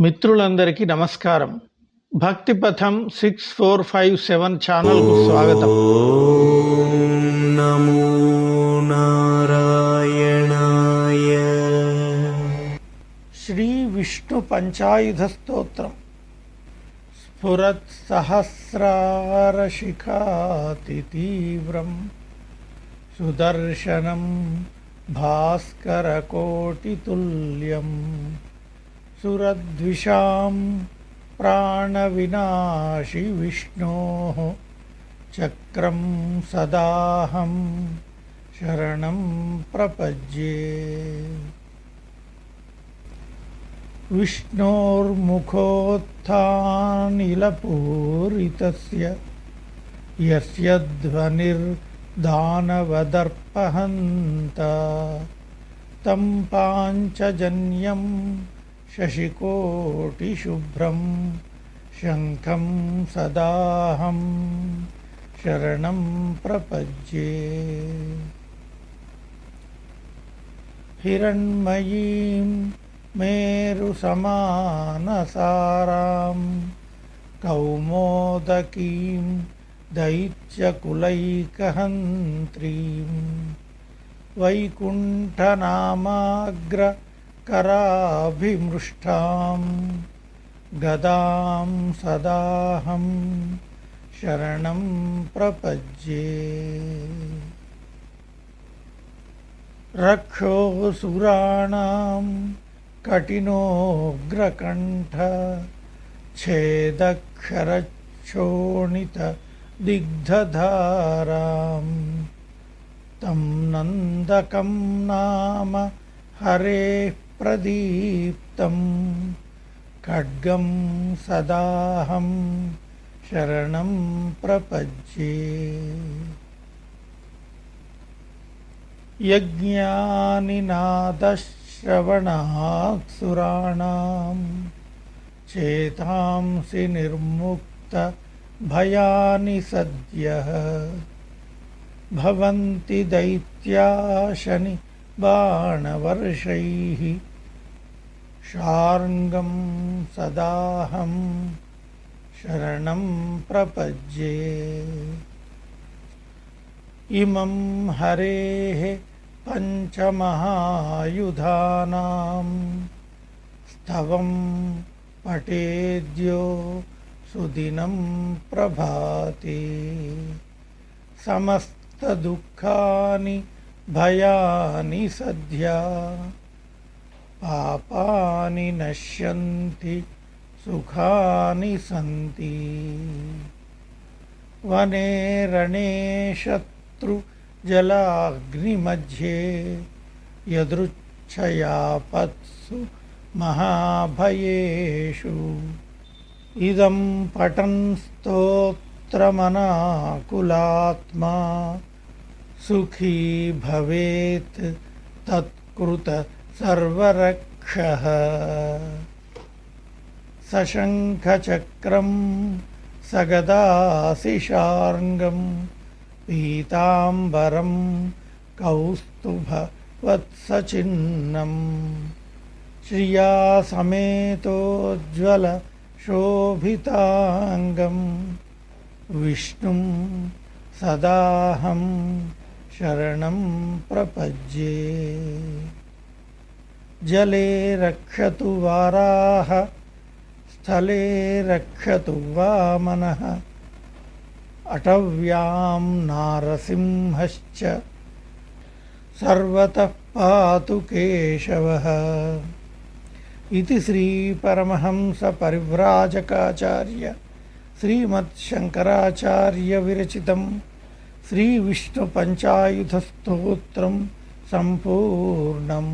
మిత్రులందరికీ నమస్కారం భక్తి పథం సిక్స్ ఫోర్ ఫైవ్ సెవెన్ ఛానల్కు స్వాగతం నమో నారాయణాయ శ్రీ విష్ణు పంచాయుధ స్తోత్రం స్ఫురత్ సహస్రారశిఖాతి తీవ్రం సుదర్శనం భాస్కరకోటితుల్యం सुरद्विषा प्राणविनाशि विष्णोः विष्णो सदाहं शरणं शरण प्रपज्ये यस्य ध्वनिर्दानवदर्पहन्त। तं पाञ्चजन्यं शशिकोटिशुभ्रं शङ्खं सदाहं शरणं प्रपज्ये हिरण्मयीं मेरुसमानसारां कौमोदकीं दैत्यकुलैकहन्त्रीं वैकुण्ठनामाग्रकराभिमृष्टां गदां सदाहं शरणं प्रपज्ये रक्षोऽसुराणां कठिनोग्रकण्ठ छेदक्षरक्षोणितदिग्धधारां तं नन्दकं नाम हरेः प्रदीप्तं खड्गं सदाहं शरणं प्रपज्ये। यज्ञानिनादश्रवणात्सुराणां चेतांसि निर्मुक्तभयानि सद्यः। भवन्ति दैत्याशनि बाणवर्षैः। शार्ङ्गं सदाहं शरणं प्रपज्ये। इमं हरेः पञ्चमहायुधानां। स्तवं पठेद्यो सुदिनं प्रभाते। समस्तदुःखानि भयानि सद्या पापानि नश्यन्ति, सुखानि सन्ति। वने रणे शत्रुजलाग्निमध्ये यदृच्छयापत्सु महाभयेषु। इदं पठन् स्तोत्रमनाकुलात्मा, सुखी भवेत् तत्कृत सर्वरक्षः। सशङ्खचक्रं सगदासिशार्ङ्गं पीताम्बरं कौस्तुभवत्सचिह्नं श्रिया समेतोज्ज्वलशोभिताङ्गं विष्णुं सदाहं शरणं జలే రక్షతు వారాహ స్థలే రక్షతు వామన. అటవ్యాం నారసింహశ్చ సర్వత పాతు కేశవ. ఇది శ్రీ పరమహంస పరివ్రాజకాచార్య శ్రీమత్శంకరాచార్య విరచితం శ్రీ విష్ణు పంచాయుధ స్తోత్రం సంపూర్ణం.